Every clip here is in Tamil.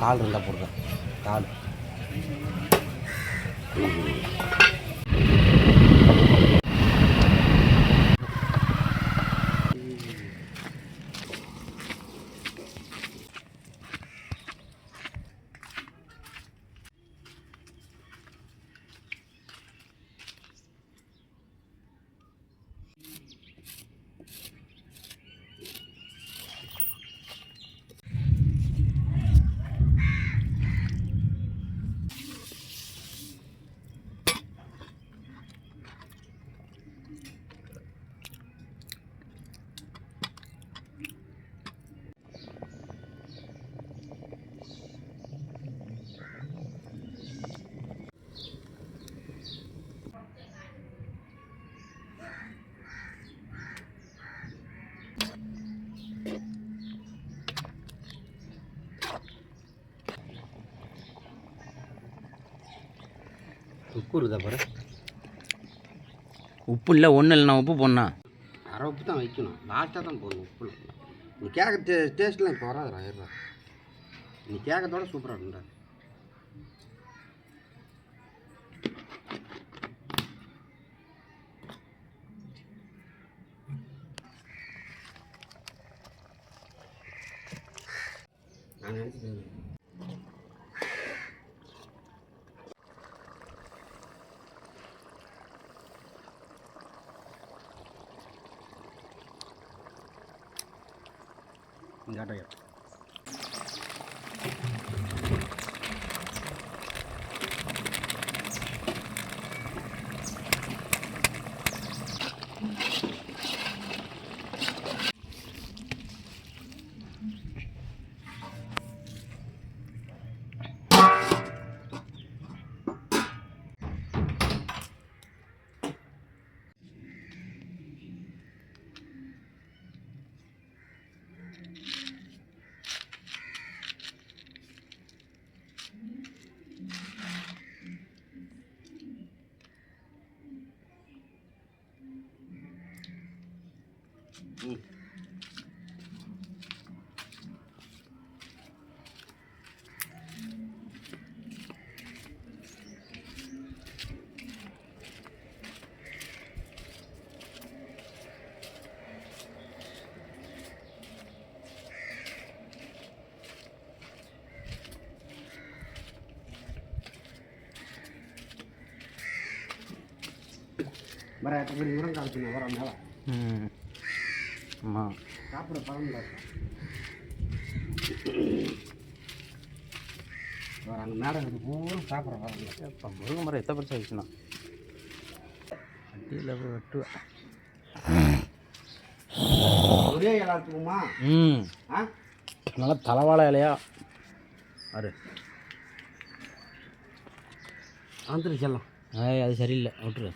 கால் இருந்தால் போடுறேன் கால். இருக்குதா பாரு? உப்பு இல்லை ஒன்றும் இல்லை நான் உப்பு போடணா அரை உப்பு தான் வைக்கணும். லாஸ்ட்டாக தான் போடணும் உப்பு நீ கேட்க டே டேஸ்ட்லாம் இப்போ வராதுடா ஏறா நீ கேட்கறதோட சூப்பராக இருக்கும்டா. நான் 你看这个。வர இப்படி உரம் காலத்துனா வர மேலே ம். ஆமாம் சாப்பிட பழம் வர அந்த மேடம் இது பூரா சாப்பிட்ற பழம் இப்போ முருங்கை மரம் எத்தனை பெருசாக ஆயிடுச்சுண்ணா? போய் வெட்டுவேன். ஒரே எல்லாத்துக்குமா ம். ஆ? நல்லா தலைவாழை இலையா? அரு செல்லம். ஏய் அது சரியில்லை விட்டுரு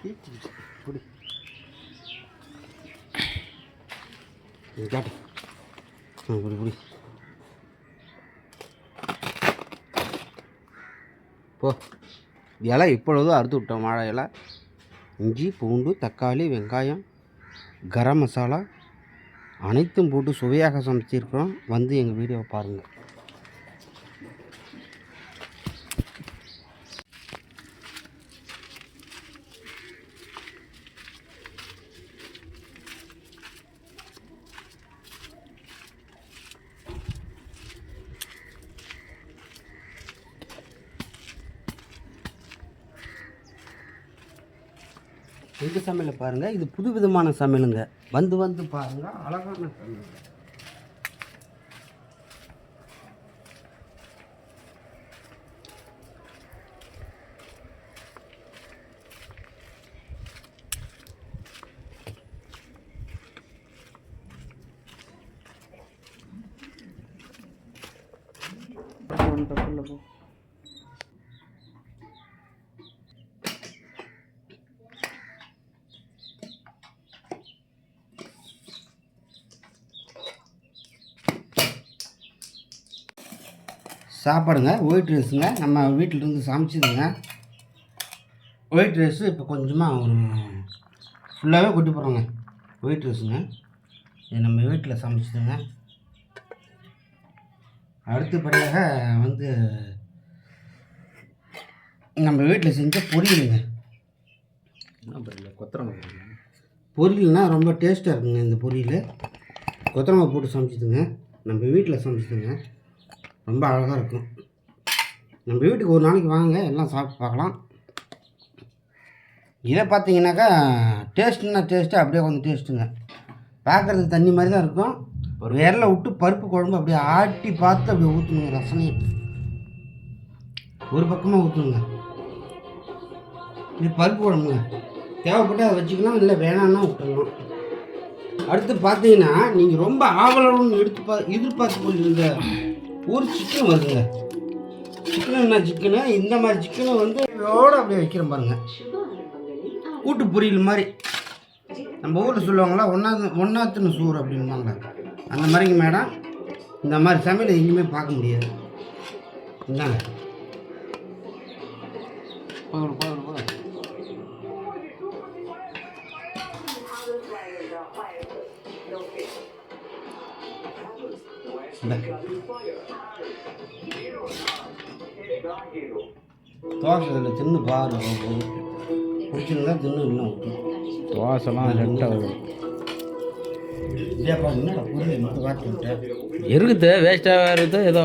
கீச்சு குடி இது காட்டு. ஆ குடி போ. இலை இப்பொழுது அறுத்து விட்டோம் வாழை இலை. இஞ்சி பூண்டு தக்காளி வெங்காயம் கரம் மசாலா அனைத்தும் போட்டு சுவையாக சமைச்சிருக்கிறோம். வந்து எங்கள் வீடியோவை பாருங்கள் இந்த சமையல் பாருங்கள் இது புது விதமான சமையலுங்க. வந்து வந்து பாருங்கள் அழகான சமையல். போ சாப்பாடுங்க. ஒயிட் ரைஸுங்க நம்ம வீட்டிலிருந்து சமைச்சிதுங்க. ஒயிட் ரைஸு இப்போ கொஞ்சமாக ஒரு ஃபுல்லாகவே கொட்டி போகிறோங்க ஒயிட் ரைஸுங்க இது நம்ம வீட்டில் சமைச்சிதுங்க. அடுத்தபடியாக வந்து நம்ம வீட்டில் செஞ்ச பொரியலுங்க. என்ன புரியல ரொம்ப டேஸ்ட்டாக இருக்குங்க இந்த பொரியல். கொத்தமல்லி போட்டு சமைச்சிதுங்க. நம்ம வீட்டில் சமைச்சதுங்க. ரொம்ப அழகாக இருக்கும். நம்ம வீட்டுக்கு ஒரு நாளைக்கு வாங்க எல்லாம் சாப்பிட்டு பார்க்கலாம். இதை பார்த்தீங்கன்னாக்கா டேஸ்ட்டுன்னா டேஸ்ட்டு அப்படியே கொஞ்சம் டேஸ்ட்டுங்க. பார்க்குறதுக்கு தண்ணி மாதிரி தான் இருக்கும். விரல விட்டு பருப்பு குழம்பு அப்படியே ஆட்டி பார்த்து அப்படியே ஊற்றணுங்க ரசனையும் ஒரு பக்கமாக ஊற்றணுங்க இது பருப்பு குழம்புங்க. தேவைப்பட்டு அதை வச்சுக்கலாம் இல்லை வேணான்னா விட்டுடலாம். அடுத்து பார்த்தீங்கன்னா நீங்கள் ரொம்ப ஆவலோடு எடுத்து பா எதிர்பார்த்து கொண்டிருந்த ஒரு சிக்கன் வருதுங்க. சிக்கன் என்ன சிக்கனு இந்த மாதிரி சிக்கனை வந்து இதோட அப்படியே வைக்கிறேன் பாருங்க. கூட்டு பொரியல் மாதிரி. நம்ம ஊரில் சொல்லுவாங்களா ஒன்றாவது ஒன்றாத்துன்னு சூறு அப்படின்பாங்க அந்த மாதிரிங்க மேடம். இந்த மாதிரி சமையல் எங்கேயுமே பார்க்க முடியாது. இந்தாங்க. போதும் போதும் போதும். இந்த தோசை இதில் தின்னு பாரு பிடிச்சிருந்தா தின்னு இன்னும் தோசைலாம் ரெண்டாக விட்டேன் இருக்குது வேஸ்ட்டாக இருக்குது ஏதோ.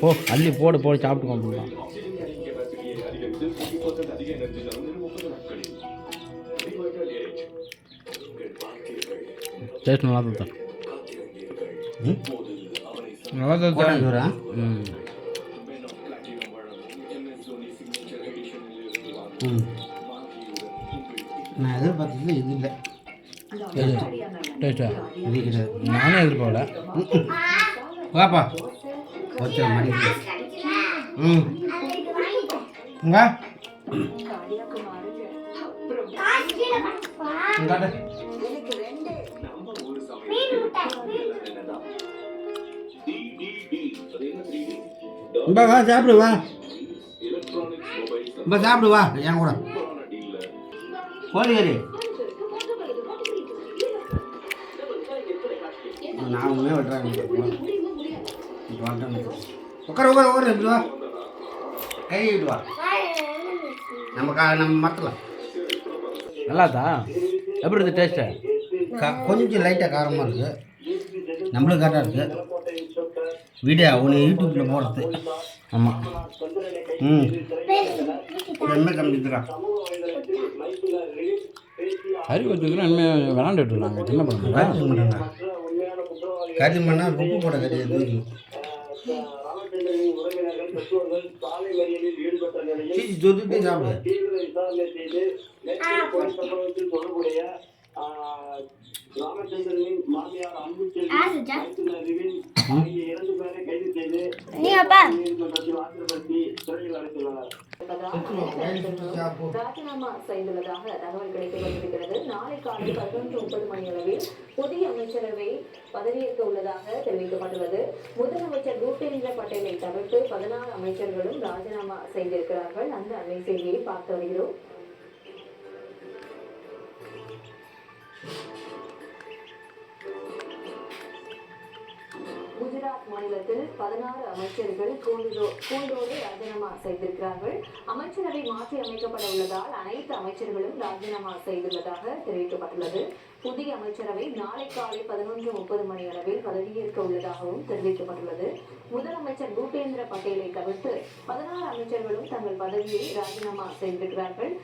போ அள்ளி போடு போடு சாப்பிட்டுக்கோ அப்படிலாம் டேஸ்ட் நல்லா தான் நான் எதிர்பார்த்தது இது இல்லை. டேஸ்ட்டா இது கிடையாது நானே எதிர்பார்க்கல. வாப்பா. வச்ச மணி ம். இங்க இந்தாண்ட. இம்பா வா சாப்பிடு வா. இம்பா சாப்பிடு வா. என் கூட. கோழிக்கறி நான் உண்மையே வெட்டுறாங்க உட்கார உட்கார உட்கார இப்படி வா. கை விட்டு வா. நம்ம கா நம்ம மத்தலாம் நல்லாதா? எப்படி இருக்குது டேஸ்ட்டு கா கொஞ்சம் லைட்டாக காரமாக இருக்குது நம்மளுக்கு கரெக்டாக இருக்குது வீடியோ உன்னை யூடியூப்பில் போடுறது. ஆமாம் ம். என்ன கம்மிக்கிறா அறிவு வச்சுக்கிறோம் இனிமேல் விளாண்டுட்டு இருக்காங்க. என்ன பண்ணா கருத்து பண்ணால் உப்பு போட கிடையாது ராஜினாமா செய்துள்ளதாக தகவல் கிடைக்கப்பட்டிருக்கிறது நாளை காலை பதினொன்று முப்பது மணி அளவில் புதிய அமைச்சரவை பதவியேற்க உள்ளதாக தெரிவிக்கப்பட்டுள்ளது. முதலமைச்சர் பூபேந்திர பட்டேலை தவிர்த்து பதினாறு அமைச்சர்களும் ராஜினாமா செய்திருக்கிறார்கள். அந்த அண்மை செய்தியை பார்த்து வருகிறோம். மாநிலத்தில் பதினாறு அமைச்சர்கள் கூண்டோ கூண்டோடு ராஜினாமா செய்திருக்கிறார்கள். அமைச்சரவை மாற்றி அமைக்கப்பட உள்ளதால் அனைத்து அமைச்சர்களும் ராஜினாமா செய்துள்ளதாக தெரிவிக்கப்பட்டுள்ளது. புதிய அமைச்சரவை நாளை காலை பதினொன்று முப்பது மணி அளவில் பதவியேற்க உள்ளதாகவும் தெரிவிக்கப்பட்டுள்ளது. முதலமைச்சர் பூபேந்திர பட்டேலை தவிர்த்து பதினாறு அமைச்சர்களும் தங்கள் பதவியை ராஜினாமா செய்திருக்கிறார்கள்.